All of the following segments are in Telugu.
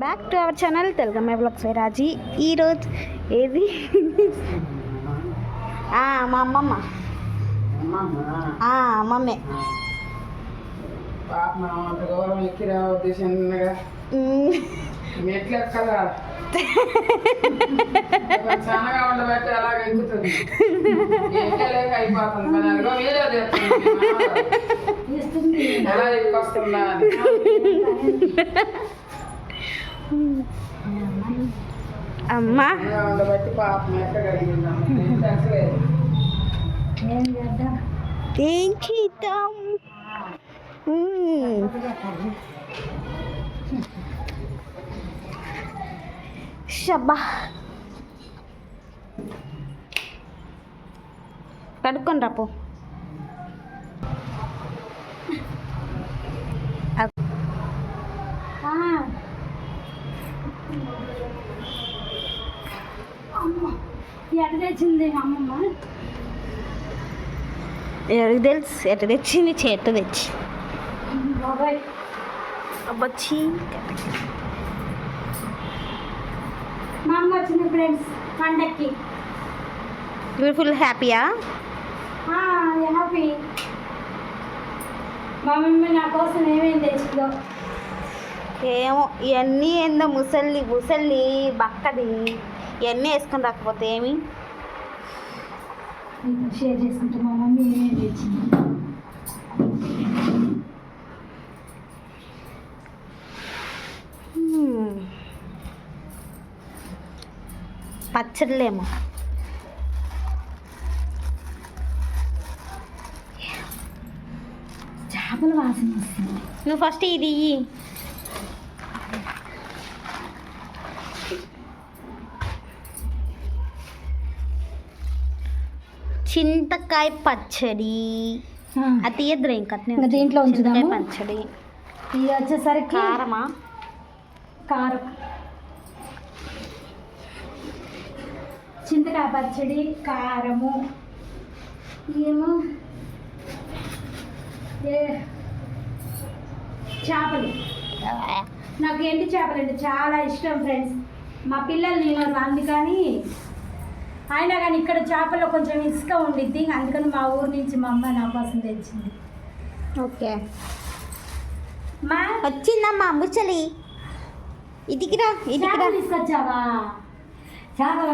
Back to our channel Telugu my blogs Raji ఈరోజు ఏది? ఆ, మా అమ్మమ్మ. ఆ, మమ్మే పాప మా అంత గౌరవం ఎక్కిరా ఉద్దేశంగా మ్, మెట్లు ఎక్కదా చాలా ఉండబట్టి అలాగ ఎక్కుతుంది ఎక్కలేక అయిపోతుంది కానీ అదిగో వీడియో తీస్తుంది ఎలా అమ్మ. ఏం చేద్దాం? షబ్బా. కడుక్కొని రాపో తెచ్చింది అమ్మమ్మ. ఎవరికి తెలుసు? ఎట్ట తెచ్చింది? చేత తెచ్చి? అబ్బచ్చి మా అమ్మ వచ్చింది ఫ్రెండ్స్ పండక్కి. ఇప్పుడు ఫుల్ హ్యాపీయా హ్యాపీ మా మమ్మీ నా కోసం ఏమేమి తెచ్చిందో. ఏమో ఇవన్నీ ఏందో ముసలి ముసలి బక్కది. ఇవన్నీ వేసుకొని రాకపోతే ఏమి? షేర్ చేసుకుంటే మా మమ్మీ ఏమేమి తెచ్చింది హ్మ్. పచ్చడిలేమో. చేపల వాసన వస్తుంది. నువ్వు ఫస్ట్ ఇది చింతకాయ పచ్చడి. అది తీయద్దురా ఇంకా దీంట్లో ఉంచుదాము? చింతకాయ పచ్చడి. ఇది వచ్చేసరికి కారమా? కారం. చింతకాయ పచ్చడి కారము. ఏమో? ఏ? చేపలు. నాకు ఎండి చేపలు అంటే చాలా ఇష్టం ఫ్రెండ్స్. మా పిల్లలు నేను అందుకని అయినా కానీ ఇక్కడ చేపల్లో కొంచెం ఇసుక ఉండిద్ది అందుకని మా ఊరు నుంచి మా అమ్మ నా కోసం తెచ్చింది. ఓకే. మా వచ్చిందమ్మా ముసలి ఇదికిరా ఇదికిరా. చేపలు తీసుకొచ్చావా? చేపలు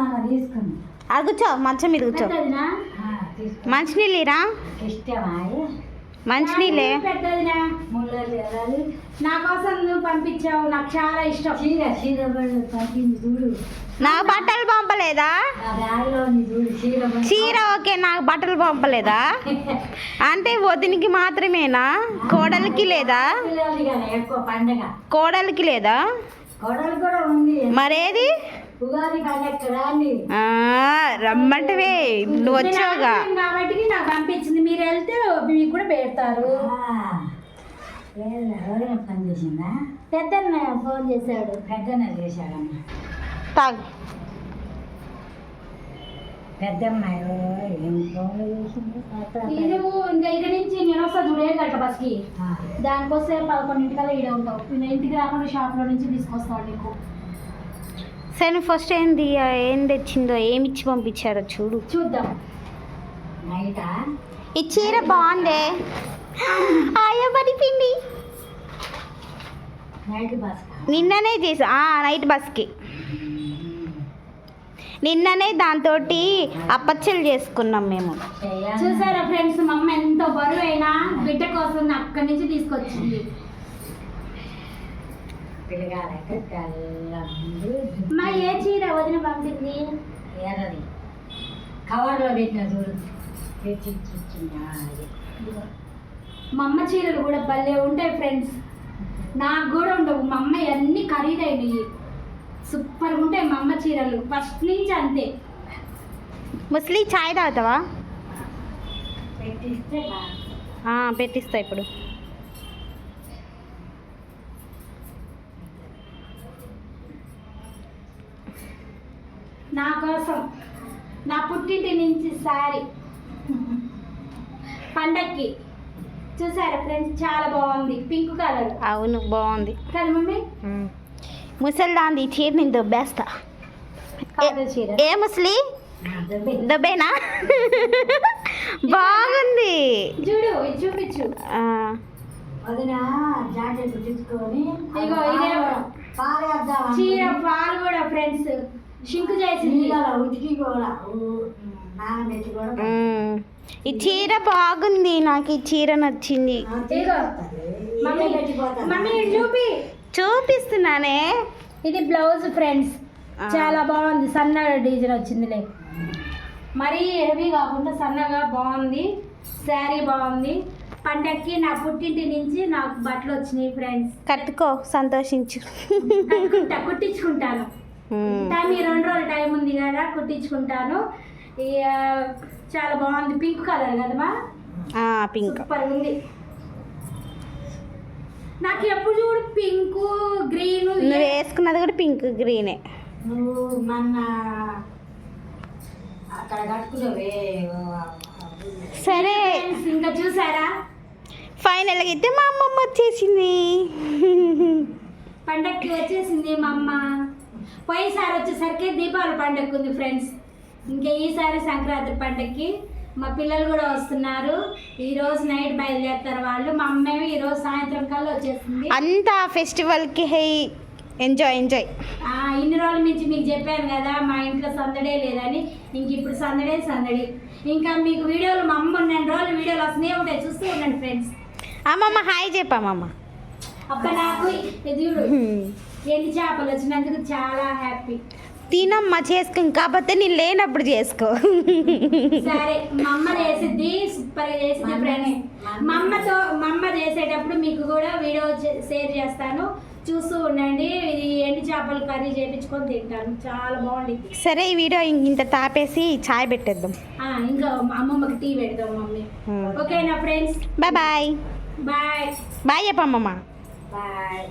మనం తీసుకుంది. అగుచో మంచం మీద కూర్చో. పెద్దదినా? మంచినీళ్ళిరా? ఇష్టమా మంచినీళ్ళే. పెద్దదినా? నా కోసం నువ్వు పంపించావు నాకు చాలా ఇష్టం. చీర చీర పంపింది చూడు. నాకు బట్టలు పంపలేదా? చీర ఓకే నాకు బట్టలు పంపలేదా? అంటే వదినికి మాత్రమేనా? కోడలికి లేదా? కోడలికి లేదా? మరేది? రమ్మంటవే నువ్వు వచ్చావుగా. కాబట్టి నాకు పంపించింది మీరు వెళ్తే మీకు కూడా పెడతారు పెద్ద ఫోన్ చేశాడు పెద్దన్న చేశాడమ్మా తాగు. పెద్దమ్మాయి ఏం ఫోన్ చేసింది? ఇది ఇంకా ఇక నుంచి నేను వస్తా చూడే గంట బస్కి. దానికోసం పదకొండింటికల్లా ఈడే ఉంటావు. నేను ఇంటికి రాకుండా షాప్లో నుంచి తీసుకొస్తాను నీకు. సరే నువ్వు ఫస్ట్ ఏంది ఏం తెచ్చిందో ఏమి ఇచ్చి పంపించారో చూడు. చూద్దాం. ఈ చీర బాగుందే. ఆయా పిండి. నిన్ననే చేసా. ఆ, నైట్ బస్కి. నిన్ననే దాంతో అప్పచ్చలు చేసుకున్నాం మేము. చూసారా ఫ్రెండ్స్ మా అమ్మ ఎంత బరువు అయినా బిడ్డ కోసం అక్కడి నుంచి తీసుకొచ్చింది. మా ఏ చీర వదిన పంపింది? ఎర్రది. కవర్లో పెట్టిన చూడు. మా అమ్మ చీరలు కూడా భలే ఉంటాయి ఫ్రెండ్స్. నాకు కూడా ఉండవు. మా అమ్మ అన్ని ఖరీదైనవి. సూపర్గా ఉంటాయి మా అమ్మ చీరలు. ఫస్ట్ నుంచి అంతే. ముస్లి చాయ్ తాగుతావా? పెట్టిస్తే ఇప్పుడు. నా కోసం నా పుట్టింటి నుంచి సారీ పండక్కి. చూసారా ఫ్రెండ్స్ చాలా బాగుంది. Pink colour. అవును బాగుంది. కదా మమ్మీ. ముసల్దాంది చీర నేను దొబ్బేస్తా. ఏ ముసలి? దొబ్బేనా? బాగుంది. చీర పాలు కూడా ఫ్రెండ్స్. షింకు చేసింది. ఈ చీర బాగుంది. నాకు ఈ చీర నచ్చింది. మమ్మీ చూపి. చూపిస్తున్నానే. ఇది బ్లౌజ్ ఫ్రెండ్స్. చాలా బాగుంది. సన్నగా డిజైన్ వచ్చిందిలే. మరీ హెవీ కాకుండా సన్నగా బాగుంది. శారీ బాగుంది. పండక్కి నా పుట్టింటి నుంచి నాకు బట్టలు వచ్చినాయి ఫ్రెండ్స్. కట్టుకో సంతోషించు. కట్టుకుంటా కుట్టించుకుంటాను. టైం ఈ రెండు రోజులు టైం ఉంది కదా కుట్టించుకుంటాను. చాలా బాగుంది. పింక్ కలర్ కదమ్మా. పింక్. సూపర్ ఉంది. నాకు ఎప్పుడు చూడు పింక్ గ్రీన్ నువ్వు వేసుకున్నది కూడా పింక్ గ్రీనే. నువ్వు మొన్న అక్కడ కట్టుకున్నావే సరే. ఇంకా చూసారా? ఫైనల్గా అయితే మా అమ్మమ్మ వచ్చేసింది. పండక్కి వచ్చేసింది మా అమ్మ. పోయినసారి వచ్చేసరికి దీపావళి పండగ ఉంది ఫ్రెండ్స్. ఇంకా ఈసారి సంక్రాంతి పండగకి మా పిల్లలు కూడా వస్తున్నారు. ఈ రోజు నైట్ బయలుదేరుతారు వాళ్ళు. మా అమ్మేమో ఈ రోజు సాయంత్రం కల్లా వచ్చేసింది. అంతా ఫెస్టివల్కి హై ఎంజాయ్ ఎంజాయ్ ఆ, ఇన్ని రోజుల నుంచి మీకు చెప్పాను కదా మా ఇంట్లో సందడే లేదని. ఇంక ఇప్పుడు సందడే సందడి. ఇంకా మీకు వీడియోలు మా అమ్మ రెండు రోజులు వీడియోలు వస్తూనే ఉంటాయి. చూస్తూ ఉండండి ఫ్రెండ్స్ అమ్మమ్మ హాయ్ చెప్పమ్మమ్మ అబ్బా నాకు ఇది ఎండి చేపలు వచ్చినందుకు చాలా హ్యాపీ తినమ్మా చేసుకుని కాకపోతే నేను లేనప్పుడు చేసుకో. సరే మా అమ్మ చేసిద్ది సూపర్గా చేసిద్ది ఫ్రెండ్స్ మా అమ్మతో మా అమ్మ చేసేటప్పుడు మీకు కూడా వీడియో షేర్ చేస్తాను. చూస్తూ ఉండండి. ఇది ఎండి చేపలు కర్రీ చేపించుకొని తింటాను. చాలా బాగుండిద్ది సరే ఈ వీడియో ఇంత తాపేసి చాయ్ పెట్టేద్దాం. ఆ, ఇంకా అమ్మమ్మకి టీ పెడదాం మమ్మీ. ఓకేనా friends bye bye. Bye. Bye చెప్పమ్మమ్మ bye.